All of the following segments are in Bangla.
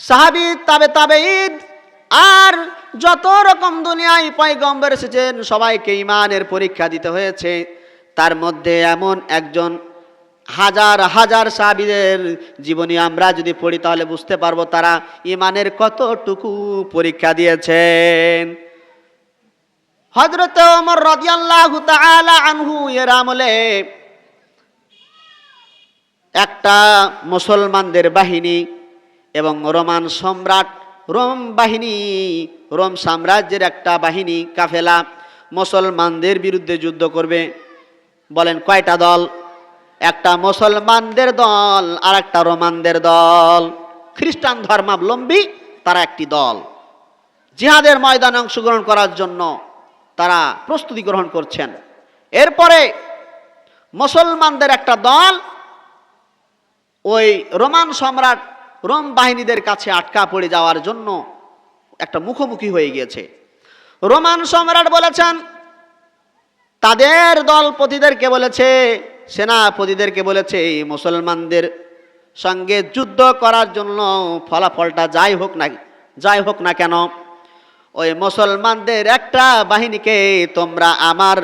সাহাবি, তাবে তাবে ঈদ আর যত রকম দুনিয়ায় পয়গম্বর এসেছেন, সবাইকে ইমানের পরীক্ষা দিতে হয়েছে। তার মধ্যে এমন একজন হাজার হাজার সাহাবিদের জীবনী আমরা যদি পড়ি, তাহলে বুঝতে পারব তারা ইমানের কতটুকু পরীক্ষা দিয়েছেন। হজরত ওমর রাদিয়াল্লাহু তাআলা আনহু এর আমলে একটা মুসলমানদের বাহিনী এবং রোমান সম্রাট রোম বাহিনী, রোম সাম্রাজ্যের একটা বাহিনী, কাফেলা, মুসলমানদের বিরুদ্ধে যুদ্ধ করবে। বলেন, কয়টা দল? একটা মুসলমানদের দল আর একটা রোমানদের দল। খ্রিস্টান ধর্মাবলম্বী, তারা একটি দল। জিহাদের ময়দানে অংশগ্রহণ করার জন্য তারা প্রস্তুতি গ্রহণ করছেন। এরপরে মুসলমানদের একটা দল, ওই রোমান সম্রাট রোম বাহিনীদের কাছে আটকা পড়ে যাওয়ার জন্য একটা মুখোমুখি হয়ে গিয়েছে। রোমান সম্রাট বলেছেন, তাদের দলপতিদেরকে বলেছে, সেনাপতিদেরকে বলেছে, এই মুসলমানদের সঙ্গে যুদ্ধ করার জন্য ফলাফলটা যাই হোক না, যাই হোক না কেন, ওই মুসলমানদের একটা বাহিনীকে তোমরা আমার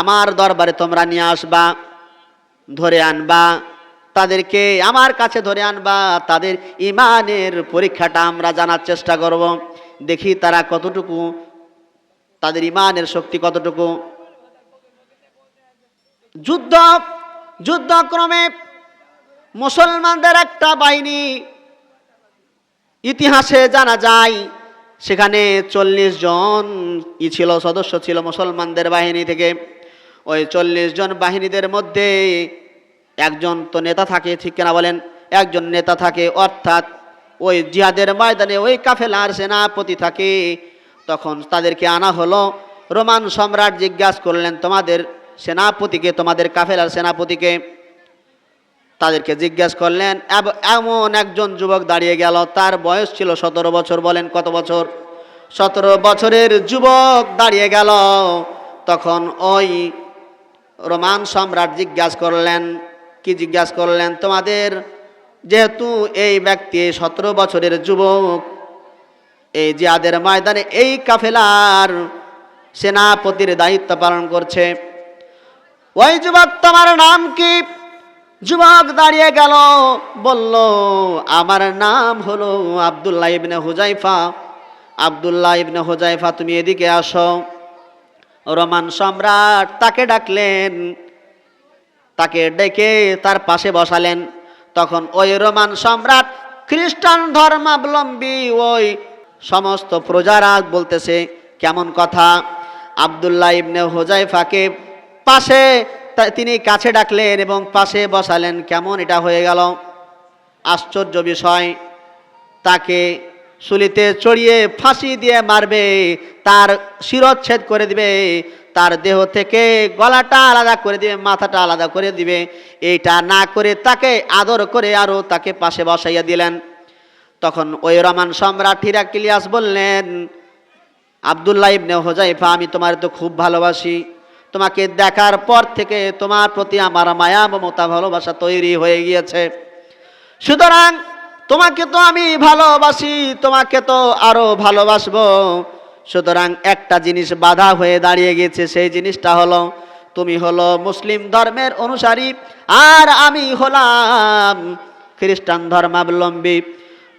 আমার দরবারে তোমরা নিয়ে আসবা, ধরে আনবা। তাদেরকে আমার কাছে ধরে আনবা। তাদের ইমানের পরীক্ষাটা আমরা জানার চেষ্টা করব। দেখি তারা কতটুকু, তাদের ইমানের শক্তি কতটুকু। যুদ্ধ, যুদ্ধক্রমে মুসলমানদের একটা বাহিনী ইতিহাসে জানা যায়, সেখানে চল্লিশ জন ই ছিল, সদস্য ছিল মুসলমানদের বাহিনী থেকে। ওই চল্লিশ জন বাহিনীদের মধ্যে একজন তো নেতা থাকে, ঠিক কিনা বলেন? একজন নেতা থাকে, অর্থাৎ ওই জিহাদের ময়দানে ওই কাফেলার সেনাপতি থাকে। তখন তাদেরকে আনা হলো। রোমান সম্রাট জিজ্ঞাসা করলেন, তোমাদের সেনাপতিকে, তোমাদের কাফেলার সেনাপতিকে? তাদেরকে জিজ্ঞাসা করলেন এমন একজন যুবক দাঁড়িয়ে গেল। তার বয়স ছিল সতেরো বছর। বলেন, কত বছর? সতেরো বছরের যুবক দাঁড়িয়ে গেল। তখন ওই রোমান সম্রাট জিজ্ঞাসা করলেন কি জিজ্ঞাসা করলেন? তোমাদের যেহেতু এই ব্যক্তি সতেরো বছরের যুবক, এই জিয়াদের ময়দানে এই কাফেলার সেনাপতির দায়িত্ব পালন করছে। ওই যুবক, তোমার নাম কি? যুবক দাঁড়িয়ে গেল, বলল, আমার নাম হলো আবদুল্লাহ ইবনে হুজাইফা আবদুল্লাহ ইবনে হুজাইফা তুমি এদিকে আসো। রোমান সম্রাট তাকে ডাকলেন তাকে ডেকে তার পাশে বসালেন। তখন ওই রোমান সম্রাট, খ্রিস্টান ধর্মাবলম্বী, ওই সমস্ত প্রজারা বলতেছে, কেমন কথা? আবদুল্লাহ ইবনে হোজাইফাকে পাশে তিনি কাছে ডাকলেন এবং পাশে বসালেন, কেমন এটা হয়ে গেল? আশ্চর্য বিষয়। তাকে সুলিতে চড়িয়ে ফাঁসি দিয়ে মারবে, তার শিরচ্ছেদ করে দিবে তার দেহ থেকে গলাটা আলাদা করে দিবে, মাথাটা আলাদা করে দিবে। এইটা না করে তাকে আদর করে আরও তাকে পাশে বসাইয়া দিলেন। তখন ওই রমান সম্রাট হিরাকিলিয়াস বললেন, আবদুল্লাহ ইবনে হোজাইফা আমি তোমার তো খুব ভালোবাসি। তোমাকে দেখার পর থেকে তোমার প্রতি আমার মায়া, মমতা, ভালোবাসা তৈরি হয়ে গিয়েছে। সুতরাং তোমাকে তো আমি ভালোবাসি, তোমাকে তো আরও ভালোবাসবো। সুতরাং একটা জিনিস বাধা হয়ে দাঁড়িয়ে গেছে, সেই জিনিসটা হলো, তুমি হলো মুসলিম ধর্মের অনুসারী, আর আমি হলাম খ্রিস্টান ধর্মাবলম্বী।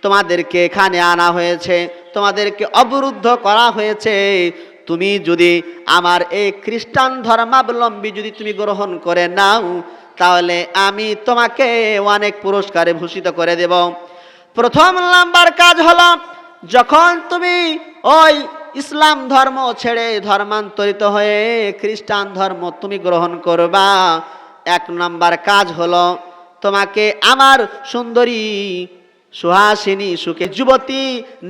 তোমাদেরকে এখানে আনা হয়েছে, তোমাদেরকে অবরুদ্ধ করা হয়েছে। তুমি যদি আমার এই খ্রিস্টান ধর্মাবলম্বী যদি তুমি গ্রহণ করে নাও, তাহলে আমি তোমাকে অনেক পুরস্কারে ভূষিত করে দেব। প্রথম নাম্বার কাজ হলো, যখন তুমি ওই ইসলাম ধর্ম ছেড়ে ধর্মান্তরিত হয়ে খ্রিস্টান ধর্ম তুমি গ্রহণ করবা। এক নম্বর কাজ হলো তোমাকে আমার সুন্দরী, সুহাসিনী, সুখে যুবতী,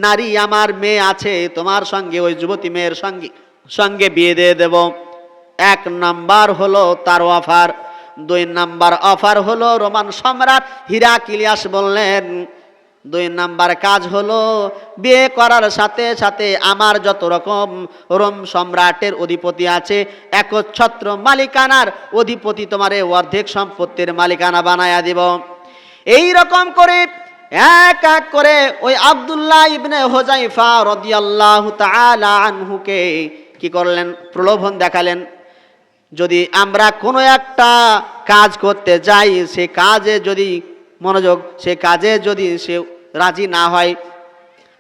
নারী আমার মেয়ে আছে, তোমার সঙ্গে ওই যুবতী মেয়ের সঙ্গে সঙ্গে বিয়ে দিয়ে দেব। এক নাম্বার হলো তার অফার। দুই নাম্বার অফার হলো রোমান সম্রাট হীরা কিলিয়াস বললেন দুই নাম্বার কাজ হলো বিয়ে করার সাথে সাথে আমার যত রকম রোম সম্রাটের অধিপতি আছে, একচ্ছত্র মালিকানার অধিপতি তোমারে অর্ধেক সম্পত্তির মালিকানা বানায়া দিব। এই রকম করে এক এক করে ওই আব্দুল্লাহ ইবনে হোজাইফা রদিয়াল্লাহু তাআলা আনহুকে কি করলেন? প্রলোভন দেখালেন। যদি আমরা কোনো একটা কাজ করতে যাই, সে কাজে যদি মনোযোগ, সে কাজে যদি সে রাজি না হয়,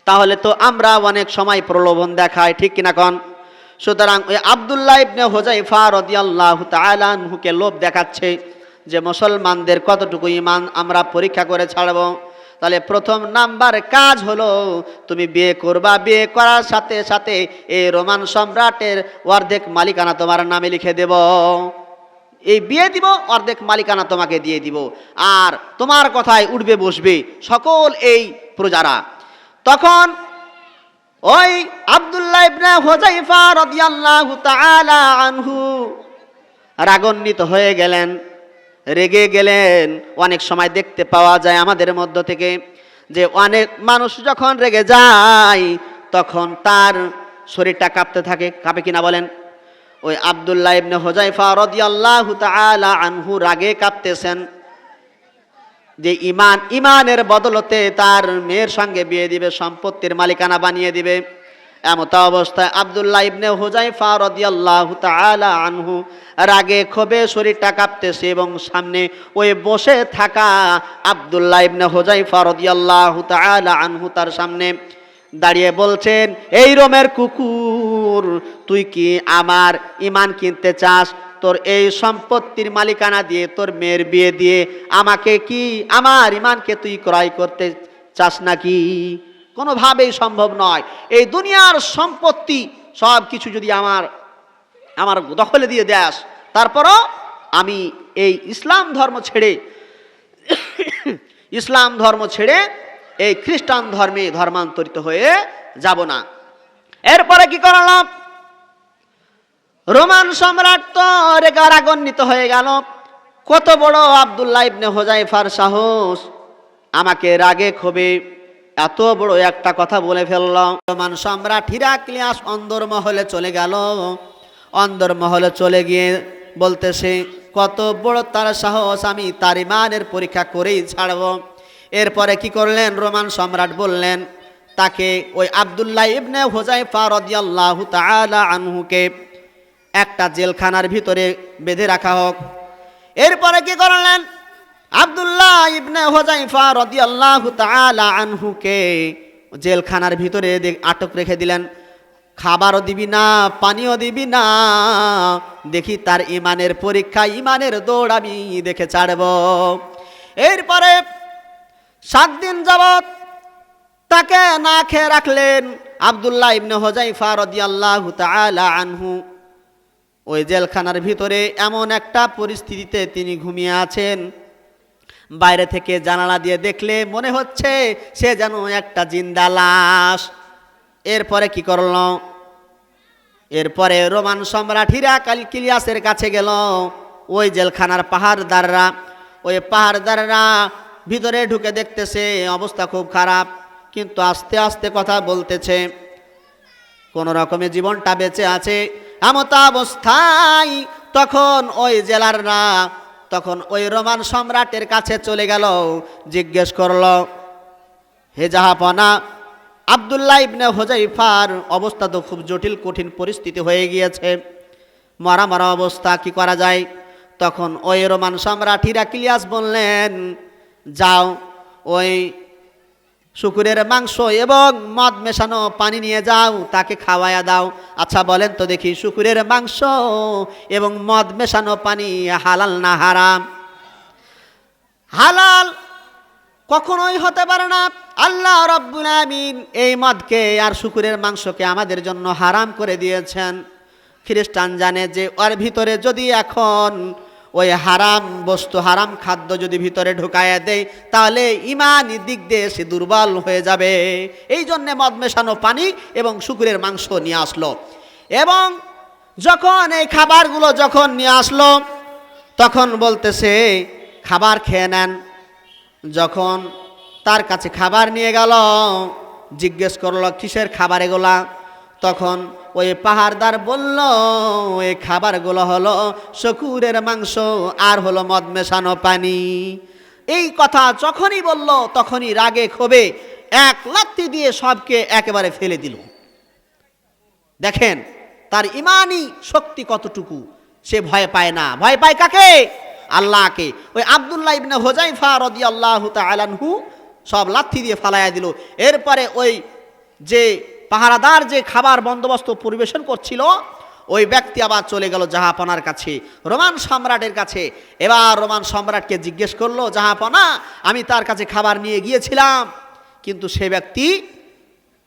তাহলে তো আমরা অনেক সময় প্রলোভন দেখাই, ঠিক কিনা কন? সুতরাং ওই আবদুল্লাহ ইবনে হোজাইফা রদিয়াল্লাহু তাআলা আনহুকে লোভ দেখাচ্ছে যে মুসলমানদের কতটুকু ইমান আমরা পরীক্ষা করে ছাড়ব। তাহলে প্রথম নাম্বার কাজ হলো, তুমি বিয়ে করবা, বিয়ে করার সাথে সাথে এই রোমান সম্রাটের অর্ধেক মালিকানা তোমার নামে লিখে দেব। এই বিয়ে দিব, অর্ধেক মালিকানা তোমাকে দিয়ে দিব। আর তোমার কথায় উঠবে, বসবে সকল এই প্রজারা। তখন ওই আব্দুল্লাহ ইবনে হোজাইফা রাদিয়াল্লাহু তাআলা আনহু রাগান্বিত হয়ে গেলেন, রেগে গেলেন। অনেক সময় দেখতে পাওয়া যায় আমাদের মধ্য থেকে যে অনেক মানুষ যখন রেগে যায়, তখন তার শরীরটা কাঁপতে থাকে। কাঁপে কিনা বলেন? ওই আব্দুল্লাহ ইবনে হোজাইফা রাদিয়াল্লাহু তাআলা আনহু রাগে কাঁপতেছেন যে ইমান ইমানের বদলতে তার মেয়ের সঙ্গে বিয়ে দিবে, সম্পত্তির মালিকানা বানিয়ে দিবে। এমত অবস্থায় আবদুল্লাহ ইবনে হুজাইফা রাদিয়াল্লাহু তাআলা আনহু রাগে ক্ষোভে শরীরটা কাঁপতেছে এবং সামনে ওই বসে থাকা আবদুল্লাহ ইবনে হুজাইফা রাদিয়াল্লাহু তাআলা আনহু তার সামনে দাঁড়িয়ে বলছেন, এই রোমের কুকুর, তুই কি আমার ইমান কিনতে চাস? তোর এই সম্পত্তির মালিকানা দিয়ে, তোর মেয়ের বিয়ে দিয়ে আমাকে কি আমার ইমানকে তুই ক্রয় করতে চাস নাকি? কোনোভাবেই সম্ভব নয়। এই দুনিয়ার সম্পত্তি সব কিছু যদি আমার আমার দখলে দিয়ে দেস, তারপরও আমি এই ইসলাম ধর্ম ছেড়ে, ইসলাম ধর্ম ছেড়ে এই খ্রিস্টান ধর্মে ধর্মান্তরিত হয়ে যাব না। এরপরে কি করলাম? রোমান সম্রাট তো রেগা রাগান্বিত হয়ে গেল। কত বড় আবদুল্লাহ ইবনে হোজাইফার সাহস। আমাকে রাগে ক্ষোভে এত বড় একটা কথা বলে ফেলল। রোমান সম্রাট হিরাক্লিয়াস অন্দরমহলে চলে গেল। অন্দরমহলে চলে গিয়ে বলতেছে, কত বড় তার সাহস আমি তার ইমানের পরীক্ষা করেই ছাড়ব। এরপরে কি করলেন? রোমান সম্রাট বললেন, তাকে ওই আবদুল্লাহ ইবনে হোজাইফা রদিয়াল্লাহু তাআলা আনহুকে একটা জেলখানার ভিতরে বেঁধে রাখা হোক। এরপরে কি করলেন? আবদুল্লাহ ইবনে হোজাইফা রদিয়াল্লাহু তাআলা আনহুকে জেলখানার ভিতরে আটক রেখে দিলেন। খাবারও দিবি না, পানিও দিবি না, দেখি তার ইমানের পরীক্ষা, ইমানের দৌড় আমি দেখে ছাড়ব। এরপরে সাত দিন যাবৎ তাকে না খেয়ে রাখলেন আবদুল্লাহ ইবনে হোজাইফা রদিয়াল্লাহু তাআলা আনহু। ওই জেলখানার ভিতরে এমন একটা পরিস্থিতিতে তিনি ঘুমিয়ে আছেন। বাইরে থেকে জানালা দিয়ে দেখলে মনে হচ্ছে সে যেন একটা জিন্দা লাশ। এরপরে কি করল? এরপরে রোমান সম্রাট হীরা কিলিয়াসের কাছে গেল। ওই জেলখানার পাহাড়দাররা, ওই পাহাড়দাররা ভিতরে ঢুকে দেখতেছে অবস্থা খুব খারাপ। কিন্তু আস্তে আস্তে কথা বলতেছে, কোন রকমে জীবনটা বেঁচে আছে এমত অবস্থায় তখন ওই জেলার না তখন ওই রোমান সম্রাটের কাছে চলে গেল, জিজ্ঞেস করল, হে জাহাপনা, আবদুল্লাহ ইবনে হোজাইফার অবস্থা তো খুব জটিল, কঠিন পরিস্থিতি হয়ে গিয়েছে। মরা মরা অবস্থা, কি করা যায়? তখন ওই রোমান সম্রাট হিরাকিলিয়াস বললেন যাও, ওই শুকুরের মাংস এবং মদ মেশানো পানি নিয়ে যাও, তাকে খাওয়ায়া দাও। আচ্ছা বলেন তো দেখি, শুকুরের মাংস এবং মদ মেশানো পানি হালাল না হারাম? হালাল কখনোই হতে পারে না। আল্লাহ রব্বুল আমিন এই মদকে আর শুকুরের মাংসকে আমাদের জন্য হারাম করে দিয়েছেন। খ্রিস্টান জানে যে, ওর ভিতরে যদি এখন ওই হারাম বস্তু, হারাম খাদ্য যদি ভিতরে ঢুকায় দেয় তাহলে ইমান দিক দিয়ে সে দুর্বল হয়ে যাবে। এই জন্যে মদ মেশানো পানি এবং শুকুরের মাংস নিয়ে আসলো। এবং যখন এই খাবারগুলো যখন নিয়ে আসলো, তখন বলতেছে, খাবার খেয়ে নেন। যখন তার কাছে খাবার নিয়ে গেল, জিজ্ঞেস করল, কিসের খাবার এগুলা? তখন ওই পাহাড়দার বলল এই খাবারগুলো হলো শকুরের মাংস আর হলো মদ মেশানো পানি। এই কথা যখনই বলল, তখনই রাগে ক্ষোভে এক লাত্তি দিয়ে সবকে একেবারে ফেলে দিল। দেখেন, তার ইমানই শক্তি কতটুকু, সে ভয় পায় না। ভয় পায় কাকে? আল্লাহকে। ওই আবদুল্লাহ ইবনে হোজাইফা রদি আল্লাহ তালানহু সব লাথি দিয়ে ফালাইয়া দিল। এরপরে ওই যে পাহারাদার যে খাবার বন্দোবস্ত পরিবেশন করছিল, ওই ব্যক্তি আবার চলে গেল জাহাপনার কাছে, রোমান সম্রাটের কাছে। এবার রোমান সম্রাটকে জিজ্ঞেস করল, জাহাপনা, আমি তার কাছে খাবার নিয়ে গিয়েছিলাম, কিন্তু সে ব্যক্তি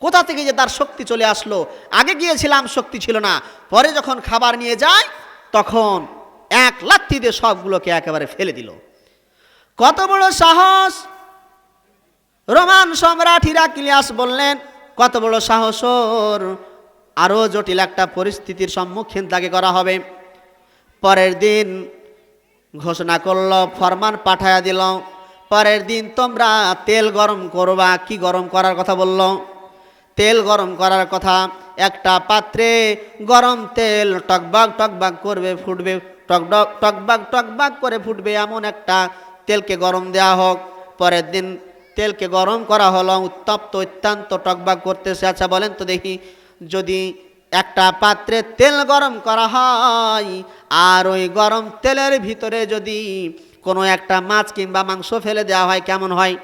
কোথা থেকে যে তার শক্তি চলে আসলো? আগে গিয়েছিলাম, শক্তি ছিল না। পরে যখন খাবার নিয়ে যায়, তখন এক লাত্তি দিয়ে সবগুলোকে একেবারে ফেলে দিল। কত বড় সাহস! রোমান সম্রাট হিরাক্লিয়াস বললেন কত বড় সাহস ওর আরও জটিল একটা পরিস্থিতির সম্মুখীন তাকে করা হবে। পরের দিন ঘোষণা করল, ফরমান পাঠায়া দিল। পরের দিন তোমরা তেল গরম করবা। কি গরম করার কথা বলল? তেল গরম করার কথা। একটা পাত্রে গরম তেল টকবাক টকবাক করবে, ফুটবে টকডক টকবাক টকবাক করে ফুটবে এমন একটা তেলকে গরম দেওয়া হোক। পরের দিন তেলকে গরম করা হলো, উত্তপ্ত, অত্যন্ত টকবাক করতেছে। আচ্ছা বলেন তো দেখি, যদি একটা পাত্রে তেল গরম করা হয়, আর ওই গরম তেলের ভিতরে যদি কোনো একটা মাছ কিংবা মাংস ফেলে দেওয়া হয়, কেমন হয়?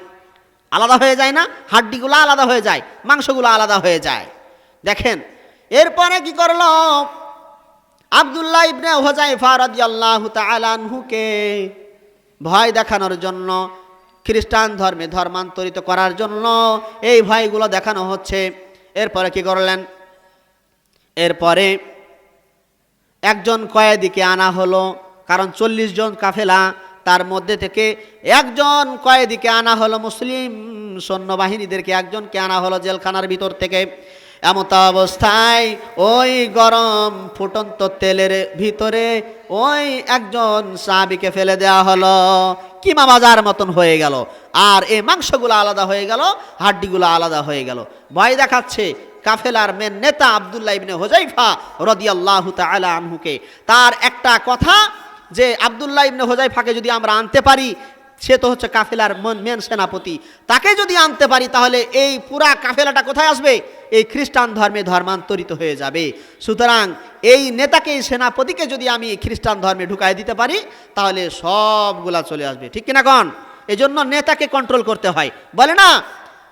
আলাদা হয়ে যায় না? হাড্ডিগুলো আলাদা হয়ে যায়, মাংসগুলো আলাদা হয়ে যায়। দেখেন, এরপরে কি করল? আবদুল্লাহ ইবনে হোজাইফা রাদিয়াল্লাহু তাআলা আনহুকে ভয় দেখানোর জন্য খ্রিস্টান ধর্মে ধর্মান্তরিত করার জন্য এই ভয়গুলো দেখানো হচ্ছে। এরপরে কি করলেন? এরপরে একজন কয়েদিকে আনা হলো, কারণ চল্লিশ জন কাফেলা, তার মধ্যে থেকে একজন কয়েদিকে আনা হলো মুসলিম সৈন্যবাহিনীদেরকে, একজনকে আনা হলো জেলখানার ভিতর থেকে। এমত অবস্থায় ওই গরম ফুটন্ত তেলের ভিতরে ওই একজন সাহাবিকে ফেলে দেওয়া হলো। কিমা বাজার মতন হয়ে গেল। আর এই মাংসগুলো আলাদা হয়ে গেল, হাড্ডিগুলো আলাদা হয়ে গেল। ভয় দেখাচ্ছে কাফেলার মেন নেতা আবদুল্লাহ ইবনে হোজাইফা রদিয়াল্লাহু তাআলা আনহুকে। তার একটা কথা যে আবদুল্লাহ ইবনে হোজাইফাকে যদি আমরা আনতে পারি সে তো হচ্ছে কাফেলার মেন সেনাপতি। তাকে যদি আনতে পারি, তাহলে এই পুরা কাফেলাটা কোথায় আসবে? এই খ্রিস্টান ধর্মে ধর্মান্তরিত হয়ে যাবে। সুতরাং এই নেতাকে, এই সেনাপতিকে যদি আমি খ্রিস্টান ধর্মে ঢুকাই দিতে পারি, তাহলে সবগুলা চলে আসবে। ঠিক কিনা কন? এই জন্য নেতাকে কন্ট্রোল করতে হয়। বলে না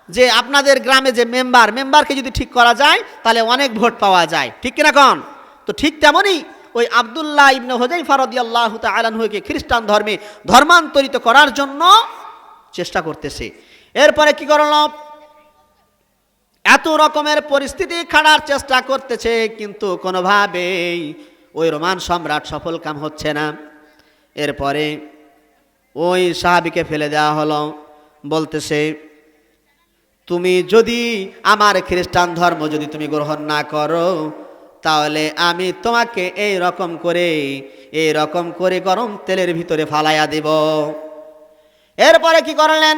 যে আপনাদের গ্রামে যে মেম্বার মেম্বারকে যদি ঠিক করা যায়, তাহলে অনেক ভোট পাওয়া যায়। ঠিক কিনা কন? তো ঠিক তেমনই ওই আবদুল্লাহ ইবনে হোজাই ফারদি আল্লাহ তালানহুকে খ্রিস্টান ধর্মে ধর্মান্তরিত করার জন্য চেষ্টা করতেছে। এরপরে কি করল? এত রকমের পরিস্থিতি খাড়ার চেষ্টা করতেছে, কিন্তু কোনোভাবেই ওই রোমান সম্রাট সফল কাম হচ্ছে না। এরপরে ওই সাহাবিকে ফেলে দেওয়া হলো, বলতেছে, তুমি যদি আমার খ্রিস্টান ধর্ম যদি তুমি গ্রহণ না করো তাহলে আমি তোমাকে এই রকম করে, এই রকম করে গরম তেলের ভিতরে ফালাইয়া দেব। এরপরে কি করলেন?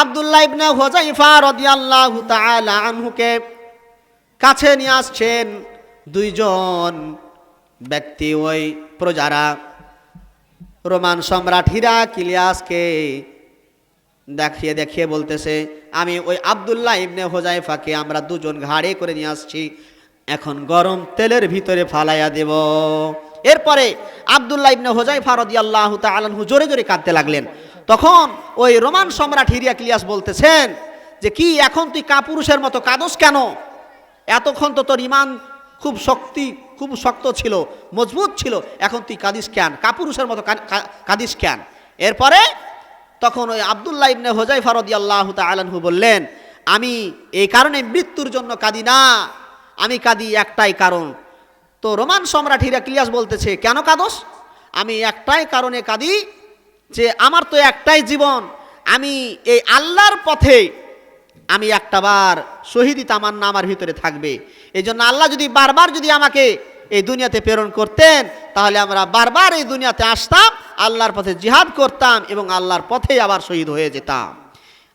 আবদুল্লাহ ইবনে হোজাইফা রাদিয়াল্লাহু তাআলা আনহুকে কাছে নিয়ে আসছেন দুইজন ব্যক্তি, ওই প্রজারা। রোমান সম্রাট হীরা কিলিয়াসকে দেখিয়ে দেখিয়ে বলতেছে, আমি ওই আবদুল্লাহ ইবনে হোজাইফাকে আমরা দুজন ঘাড়ে করে নিয়ে আসছি। এখন গরম তেলের ভিতরে ফালাইয়া দেব। এরপরে আবদুল্লাহ ইবনে হোজাইফা রাদিয়াল্লাহু তাআলাহু জোরে জোরে কাঁদতে লাগলেন। তখন ওই রোমান সম্রাট হিরিয়াক্লিয়াস বলতেছেন যে, কি, এখন তুই কাপুরুষের মতো কাদস কেন? এতক্ষণ তো তোর ইমান খুব শক্তি, খুব শক্ত ছিল, মজবুত ছিল। এখন তুই কাদিস কেন? কাপুরুষের মতো কাদিস কেন? এরপরে তখন ওই আবদুল্লাহ ইবনে হোজাই ফারদি আল্লাহ তালানহু বললেন, আমি এই কারণে মৃত্যুর জন্য কাঁদি না। আমি কাঁদি একটাই কারণ। তো রোমান সম্রাট হিরাক্লিয়াস বলতেছে, কেন কাদস? আমি একটাই কারণে কাঁদি যে আমার তো একটাই জীবন। আমি এই আল্লাহর পথে আমি একটাবার শহীদি তামান্না আমার ভিতরে থাকবে। এই জন্য আল্লাহ যদি বারবার যদি আমাকে এই দুনিয়াতে প্রেরণ করতেন, তাহলে আমরা বারবার এই দুনিয়াতে আসতাম, আল্লাহর পথে জিহাদ করতাম এবং আল্লাহর পথেই আবার শহীদ হয়ে যেতাম।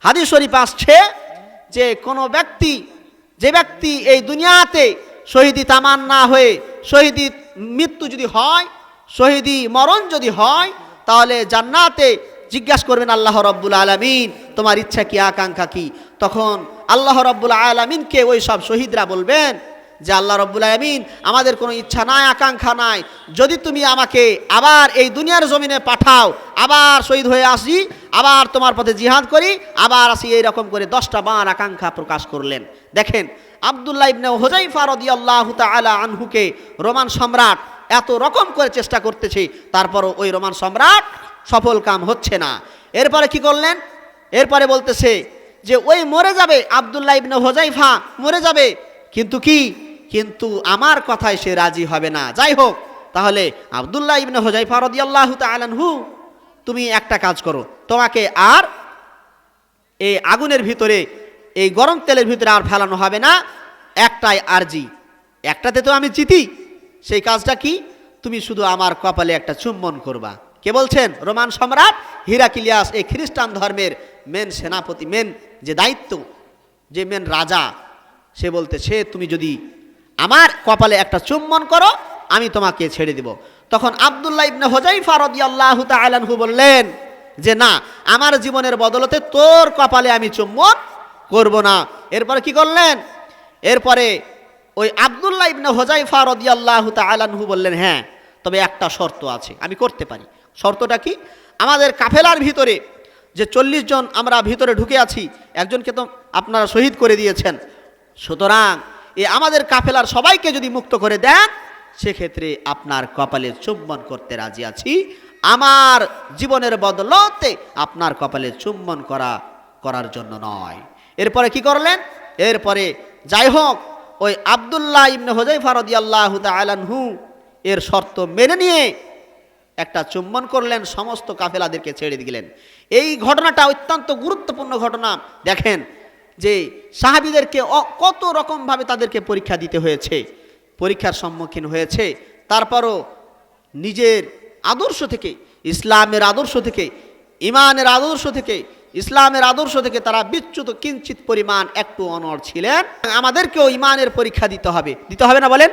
হাদিস শরীফ আসছে যে কোনো ব্যক্তি যে ব্যক্তি এই দুনিয়াতে শহীদি তামান না হয়ে শহীদি মৃত্যু যদি হয়, শহীদি মরণ যদি হয়, তাহলে জান্নাতে জিজ্ঞাসা করবেন আল্লাহ রব্বুল আলমিন, তোমার ইচ্ছা কি, আকাঙ্ক্ষা কি? তখন আল্লাহ রব্বুল আলমিনকে ওই সব শহীদরা বলবেন যে আল্লাহ রব্বুল আলমিন আমাদের কোনো ইচ্ছা নাই, আকাঙ্ক্ষা নাই। যদি তুমি আমাকে আবার এই দুনিয়ার জমিনে পাঠাও, আবার শহীদ হয়ে আসি, আবার তোমার পথে জিহাদ করি, আবার আসি এইরকম করে দশটা বার আকাঙ্ক্ষা প্রকাশ করলেন। দেখেন, আবদুল্লাহ ইবনে হোজাইফা রদিয়াল্লাহু তাআলা আনহুকে রোমান সম্রাট এত রকম করে চেষ্টা করতেছে, তারপরও ওই রোমান সম্রাট সফল কাম হচ্ছে না। এরপরে কি করলেন? এরপরে বলতেছে যে, ওই মরে যাবে আবদুল্লাহ ইবনে হোজাইফা মরে যাবে। কিন্তু কি? কিন্তু আমার কথায় সে রাজি হবে না। যাই হোক, তাহলে আবদুল্লাহ ইবনে হোজাইফা রদিয়াল্লাহু তাআলাহু তুমি একটা কাজ করো। তোমাকে আর এই আগুনের ভিতরে, এই গরম তেলের ভিতরে আর ফেলানো হবে না, একটাই আরজি। একটাতে তো আমি জিতি। সেই কাজটা কি? তুমি শুধু আমার কপালে একটা চুম্বন করবা। কে বলছেন? রোমান সম্রাট হিরাকিলিয়াস, এই খ্রিস্টান ধর্মের মেন সেনাপতি মেন যে দায়িত্ব, যে মেন রাজা, সে বলতে সে তুমি যদি আমার কপালে একটা চুম্বন করো, আমি তোমাকে ছেড়ে দিব। তখন আবদুল্লাহ ইবনে হোজাইফা রাদিয়াল্লাহু তাআলাহু বললেন যে, না, আমার জীবনের বদলতে তোর কপালে আমি চুম্বন করব না। এরপরে কি করলেন? এরপরে ওই আবদুল্লাহ ইবনে হোজাইফা রাদিয়াল্লাহু তাআলাহু বললেন হ্যাঁ তবে একটা শর্ত আছে, আমি করতে পারি। শর্তটা কি? আমাদের কাফেলার ভিতরে যে চল্লিশ জন আমরা ভিতরে ঢুকে আছি, একজনকে তো আপনারা শহীদ করে দিয়েছেন। সুতরাং এ আমাদের কাফেলার সবাইকে যদি মুক্ত করে দেন, সেক্ষেত্রে আপনার কপালে চুম্বন করতে রাজি আছি। আমার জীবনের বদলতে আপনার কপালে চুম্বন করা, করার জন্য নয়। এরপরে কি করলেন? এরপরে যাই হোক, ওই আবদুল্লাহ ইবনে হোজাইফা রাদিয়াল্লাহু তাআলাহু এর শর্ত মেনে নিয়ে একটা চুম্বন করলেন, সমস্ত কাফেলাদেরকে ছেড়ে দিলেন। এই ঘটনাটা অত্যন্ত গুরুত্বপূর্ণ ঘটনা। দেখেন যে সাহাবিদেরকে কত রকমভাবে তাদেরকে পরীক্ষা দিতে হয়েছে, পরীক্ষার সম্মুখীন হয়েছে, তারপরও নিজের আদর্শ থেকে, ইসলামের আদর্শ থেকে, ইমানের আদর্শ থেকে, ইসলামের আদর্শ থেকে তারা বিচ্যুত কিঞ্চিত পরিমাণ একটু অনড় ছিলেন। আমাদেরকেও ইমানের পরীক্ষা দিতে হবে। দিতে হবে না বলেন?